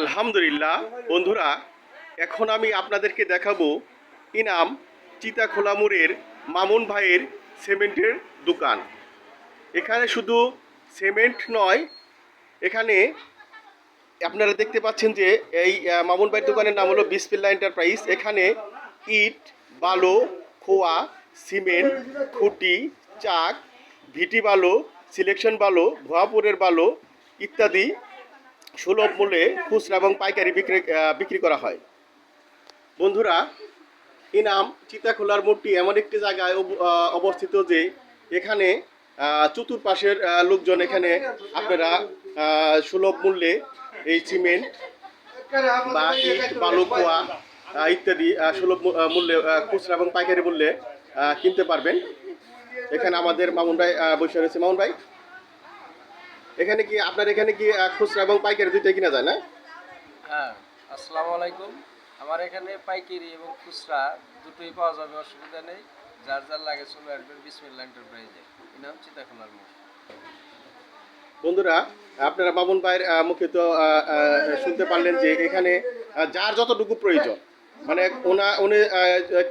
আলহামদুলিল্লাহ, বন্ধুরা, এখন আমি আপনাদেরকে দেখাবো ইনাম চিতাখোলামুড়ের মামুন ভাইয়ের সিমেন্টের দোকান। এখানে শুধু সিমেন্ট নয়, এখানে আপনারা দেখতে পাচ্ছেন যে এই মামুন ভাইয়ের দোকানের নাম হলো বিসপিল্লা এন্টারপ্রাইজ। এখানে ইট, বালো, খোয়া, সিমেন্ট, খুঁটি, চাক, ভিটি বালো, সিলেকশন বালো ভুয়াপুরের বালো ইত্যাদি সুলভ মূল্যে খুচরা এবং পাইকারি বিক্রি বিক্রি করা হয়। বন্ধুরা, ইনাম চিতাখোলার মূর্তি এমন একটি জায়গায় অব- অবস্থিত যে এখানে চতুর্পাশের লোকজন এখানে আপনারা সুলভ মূল্যে এই সিমেন্ট বা ইট বালু খোয়া ইত্যাদি সুলভ মূল্যে খুচরা এবং পাইকারি মূল্যে কিনতে পারবেন। এখানে আমাদের মামুন ভাই বসে রয়েছে। মামুন ভাই এখানে কি আপনার এখানে কি খুচরা এবং পাইকারি দুইটাই কিনা যায় না? হ্যাঁ আসসালামু আলাইকুম। আমার এখানে পাইকারি এবং খুচরা দুটোই পাওয়া যাবে অসুবিধা নেই। যার যার লাগে চলে আসবেন বিসমিল্লা এন্টারপ্রাইজে। নাম চিতাখোলার মোড় বন্ধুরা আপনারা মামুন ভাইয়ের মুখে তো শুনতে পারলেন যে এখানে যার যতটুকু প্রয়োজন মানে ওনা উনি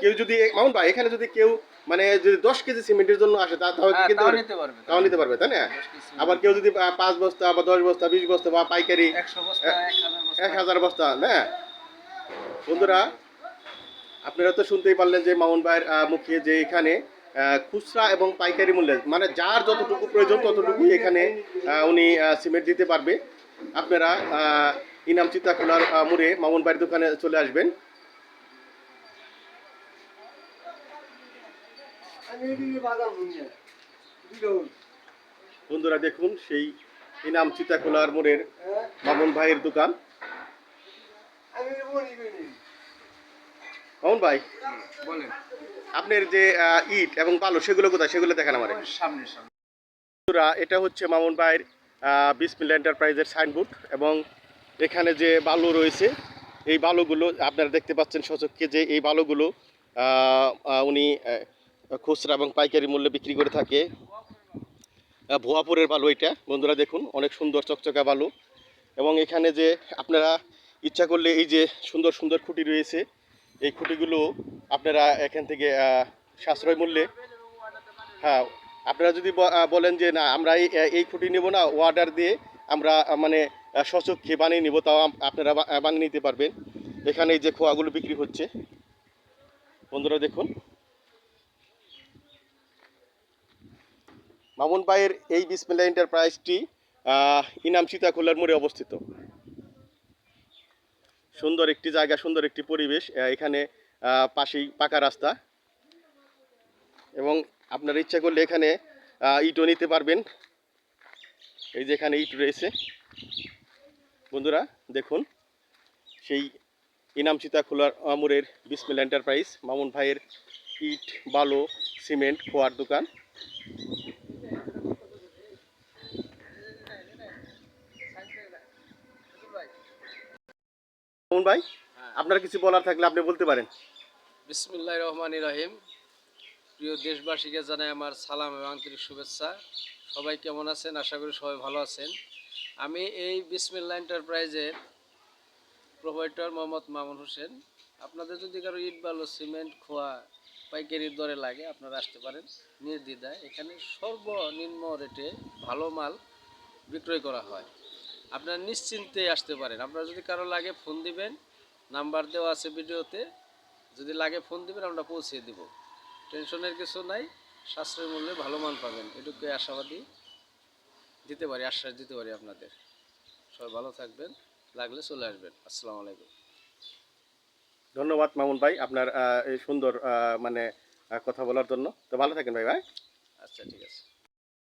কেউ যদি মামুন ভাই এখানে যদি কেউ মানে যদি দশ কেজি সিমেন্টের জন্য আসে তা হ্যাঁ, কিনতে পারবে। তাও নিতে পারবে তাই না? আবার কেউ যদি পাঁচ বস্তা বা দশ বস্তা বিশ বস্তা বা পাইকারি এক হাজার বস্তা। না? বন্ধুরা আপনারা তো শুনতেই পারলেন যে মামুন ভাইয়ের মুখে যে এখানে খুচরা এবং পাইকারি মূল্যে মানে যার যতটুকু প্রয়োজন ততটুকুই এখানে উনি সিমেন্ট দিতে পারবে। আপনারা আহ, ইনাম চিত্তাখোলার আহ, মোড়ে মামুন ভাইয়ের দোকানে চলে আসবেন। বন্ধুরা দেখুন সেই ইনাম চিত্তাখোলার মোড়ের মামুন ভাইয়ের দোকান। মামুন ভাই বলেন। আপনার যে ইট এবং বালু সেগুলো কোথায়? সেগুলো দেখান আমার। সামনে সামনে। বন্ধুরা এটা হচ্ছে মামুন ভাইয়ের বিসমিল্লা এন্টারপ্রাইজের সাইনবোর্ড এবং এখানে যে বালু রয়েছে এই বালুগুলো আপনারা দেখতে পাচ্ছেন সচককে যে এই বালুগুলো উনি খুচরা এবং পাইকারি মূল্যে বিক্রি করে থাকে। ভুয়াপুরের বালু এটা। বন্ধুরা দেখুন, অনেক সুন্দর চকচকা বালু। এবং এখানে যে আপনারা ইচ্ছা করলে এই যে সুন্দর সুন্দর খুঁটি রয়েছে, এই খুঁটিগুলো আপনারা এখান থেকে সাশ্রয় মূল্যে হ্যাঁ আপনারা যদি বলেন যে না, আমরা এই এই খুঁটি নেব না, অর্ডার দিয়ে আমরা মানে সচক্ষে বানিয়ে নিব, তাও আপনারা বানিয়ে নিতে পারবেন। এখানে এই যে খোয়াগুলো বিক্রি হচ্ছে। বন্ধুরা দেখুন মামুন ভাইয়ের এই বিসমিল্লা এন্টারপ্রাইজটি ইনাম সীতাখোলার মোড়ে অবস্থিত। সুন্দর একটি জায়গা, সুন্দর একটি পরিবেশ এখানে পাশেই পাকা রাস্তা। এবং আপনার ইচ্ছা করলে এখানে ইটও নিতে পারবেন। এই যে এখানে ইট রয়েছে। বন্ধুরা, দেখুন, সেই ইনাম চিতা খোলার আমুরের বিসমিল এন্টারপ্রাইজ, মামুন ভাইয়ের ইট, বালো, সিমেন্ট, খোয়ার দোকান। মামুন ভাই? আপনার কিছু বলার থাকলে আপনি বলতে পারেন। বিসমুল্লাহ রহমান রহিম। প্রিয় দেশবাসীকে জানাই আমার সালাম এবং আন্তরিক শুভেচ্ছা। সবাই কেমন আছেন? আশা করি সবাই ভালো আছেন। আমি এই বিসমিল্লা এন্টারপ্রাইজের প্রোভাইডার মোহাম্মদ মামুন হোসেন। আপনাদের যদি কারও ইট বালু সিমেন্ট খোয়া পাইকারির দরে লাগে আপনারা আসতে পারেন নির্দ্বিধায়। এখানে সর্বনিম্ন রেটে ভালো মাল বিক্রয় করা হয়। আপনারা নিশ্চিন্তে আসতে পারেন। আপনারা যদি কারও লাগে ফোন দিবেন নাম্বার দেওয়া আছে ভিডিওতে যদি লাগে ফোন দিবেন আমরা পৌঁছে দিব। টেনশনের কিছু নাই সাশ্রয় মূল্যে ভালো মান পাবেন। এটুকুই আশাবাদী। দিতে পারি আশ্বাস দিতে পারি আপনাদের। সবাই ভালো থাকবেন লাগলে চলে আসবেন। আসসালামু আলাইকুম। ধন্যবাদ মামুন ভাই আপনার এই সুন্দর মানে কথা বলার জন্য। তো ভালো থাকেন ভাই ভাই। আচ্ছা ঠিক আছে।